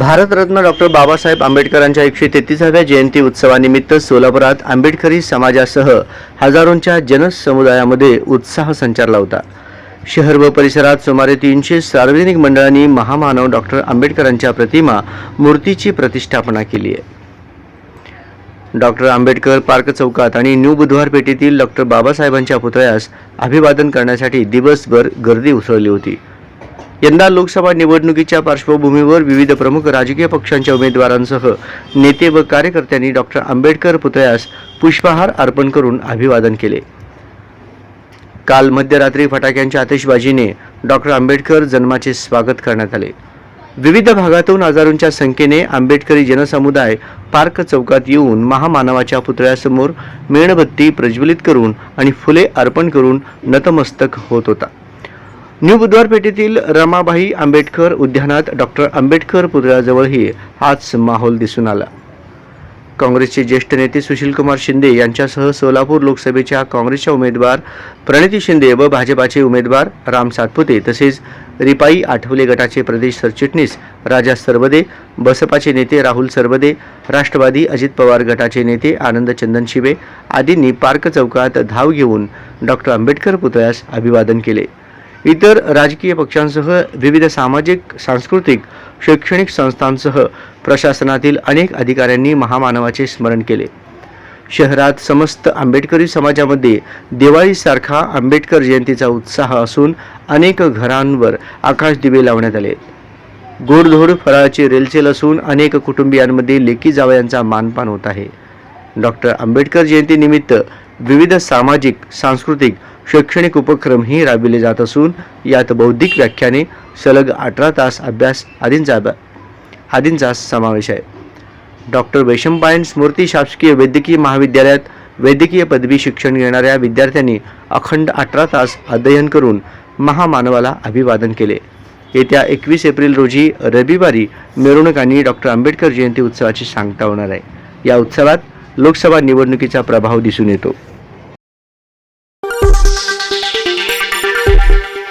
Bharat Ratna doctor Babasaheb आंबेडकरांच्या एकशे तेहतीसाव्या जयंती उत्सवानिमित्त सोलापुरात आंबेडकरी समाजासह हजारोंच्या जनसमुदायामध्ये उत्साह संचारला होता. शहर व परिसरात सुमारे तीनशे सार्वजनिक मंडळांनी महामानव डॉक्टर आंबेडकरांच्या प्रतिमा मूर्तीची प्रतिष्ठापना केली आहे. डॉक्टर आंबेडकर पार्क चौकात आणि न्यू बुधवार पेठेतील डॉक्टर बाबासाहेबांच्या पुतळ्यास अभिवादन करण्यासाठी दिवसभर गर्दी उसळली होती. यंदा लोकसभा निवडणुकीच्या पार्श्वभूमीवर विविध प्रमुख राजकीय पक्षांच्या उमेदवारांसह नेते व कार्यकर्त्यांनी डॉक्टर आंबेडकर पुतळ्यास पुष्पहार अर्पण करून अभिवादन केले. काल मध्यरात्री फटाक्यांच्या आतिषबाजीने डॉक्टर आंबेडकर जन्माचे स्वागत करण्यात आले. विविध भागातून हजारोंच्या संख्येने आंबेडकरी जनसमुदाय पार्क चौकात येऊन महामानवाच्या पुतळ्यासमोर मेणबत्ती प्रज्वलित करून आणि फुले अर्पण करून नतमस्तक होत होता. न्यू बुधवार पेठेतील रमाबाई आंबेडकर उद्यानात डॉक्टर आंबेडकर पुतळ्याजवळही हाच माहोल दिसून आला. काँग्रेसचे ज्येष्ठ नेते सुशीलकुमार शिंदे यांच्यासह सोलापूर लोकसभेच्या काँग्रेसच्या उमेदवार प्रणिती शिंदे व भाजपाचे उमेदवार राम सातपुते तसेच रिपाई आठवले गटाचे प्रदेश सरचिटणीस राजा सरवदे बसपाचे नेते राहुल सरवदे राष्ट्रवादी अजित पवार गटाचे नेते आनंद चंदन शिवे आदींनी पार्क चौकात धाव घेऊन डॉक्टर आंबेडकर पुतळ्यास अभिवादन केले. इतर राजकीय पक्षांसह विविध सामाजिक सांस्कृतिक शैक्षणिक संस्थांसह प्रशासनातील अनेक अधिकाऱ्यांनी महामानवाचे स्मरण केले. शहरात समस्त आंबेडकरी समाजामध्ये दिवाळीसारखा आंबेडकर जयंतीचा उत्साह असून अनेक घरांवर आकाश दिवे लावण्यात आले. गोडधोड फराळाची रेलचेल असून अनेक कुटुंबियांमध्ये लेकी जावयांचा मानपान होत आहे. डॉक्टर आंबेडकर जयंतीनिमित्त विविध सामाजिक सांस्कृतिक शैक्षणिक उपक्रमही राबविले जात असून यात बौद्धिक व्याख्याने सलग अठरा तास अभ्यास आदींचा अभ्या- आदींचा समावेश आहे. डॉक्टर वैशंपायन स्मृती शासकीय वैद्यकीय महाविद्यालयात वैद्यकीय पदवी शिक्षण घेणाऱ्या विद्यार्थ्यांनी अखंड अठरा तास अध्ययन करून महामानवाला अभिवादन केले. येत्या एकवीस एप्रिल रोजी रविवारी मिरवणुकांनी डॉक्टर आंबेडकर जयंती उत्सवाची सांगता होणार आहे. या उत्सवात लोकसभा निवडणुकीचा प्रभाव दिसून येतो.